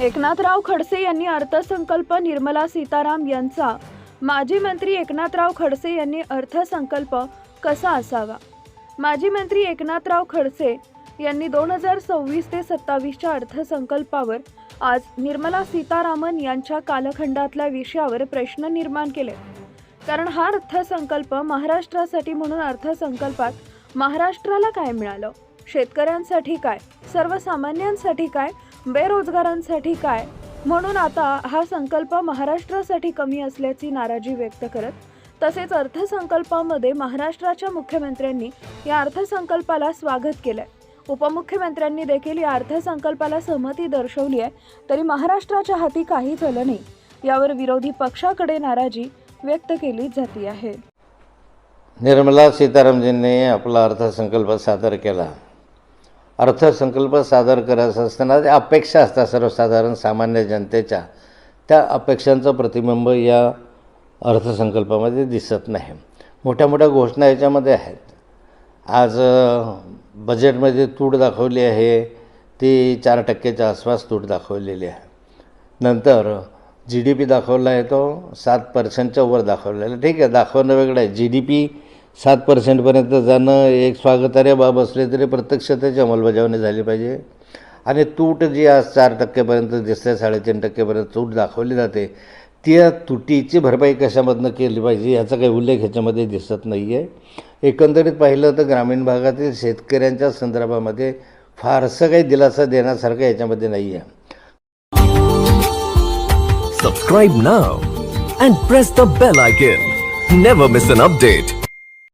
एकनाथराव खडसे यांनी अर्थसंकल्प निर्मला सीताराम यांचा. माजी मंत्री एकनाथराव खडसे यांनी अर्थसंकल्प कसा असावा? माजी मंत्री एकनाथराव खडसे यांनी दोन हजार सव्वीस ते सत्तावीसच्या अर्थसंकल्पावर आज निर्मला सीतारामन यांच्या कालखंडातल्या विषयावर प्रश्न निर्माण केले. कारण हा अर्थसंकल्प महाराष्ट्रासाठी म्हणून अर्थसंकल्पात महाराष्ट्राला काय मिळालं? शेतकऱ्यांसाठी काय? सर्वसामान्यांसाठी काय? बेरोजगारांसाठी काय? म्हणून आता हा संकल्प महाराष्ट्रासाठी कमी असल्याची नाराजी व्यक्त करत तसेच अर्थसंकल्पामध्ये महाराष्ट्राच्या मुख्यमंत्र्यांनी या अर्थसंकल्पाला स्वागत केलंय. उपमुख्यमंत्र्यांनी देखील या अर्थसंकल्पाला सहमती दर्शवली आहे तरी महाराष्ट्राच्या हाती काहीच आलं नाही. यावर विरोधी पक्षाकडे नाराजी व्यक्त केली जाते आहे. निर्मला सीतारामजींनी आपला अर्थसंकल्प सादर केला. अर्थसंकल्प सादर करायचा असताना ज्या अपेक्षा असतात सर्वसाधारण सामान्य जनतेच्या. त्या अपेक्षांचं प्रतिबिंब या अर्थसंकल्पामध्ये दिसत नाही. मोठ्या मोठ्या घोषणा याच्यामध्ये आहेत. आज बजेटमध्ये तूट दाखवली आहे. ती चार टक्क्याच्या आसपास तूट दाखवलेली आहे. नंतर जी डी पी दाखवला आहे तो सात पर्सेंटच्या वर दाखवलेला आहे. ठीक आहे दाखवणं वेगळं आहे. जी डी पी सात पर्सेंटपर्यंत जाणं एक स्वागतार्य बाब असले तरी प्रत्यक्ष त्याची अंमलबजावणी झाली पाहिजे. आणि तूट जी आज चार टक्केपर्यंत दिसते साडेतीन टक्केपर्यंत तूट दाखवली जाते त्या तुटीची भरपाई कशामधनं केली पाहिजे याचा काही उल्लेख ह्याच्यामध्ये दिसत नाही आहे एकंदरीत पाहिलं तर ग्रामीण भागातील शेतकऱ्यांच्या संदर्भामध्ये फारसं काही दिलासा देण्यासारखं याच्यामध्ये नाही आहे subscribe now and press the bell icon never miss an update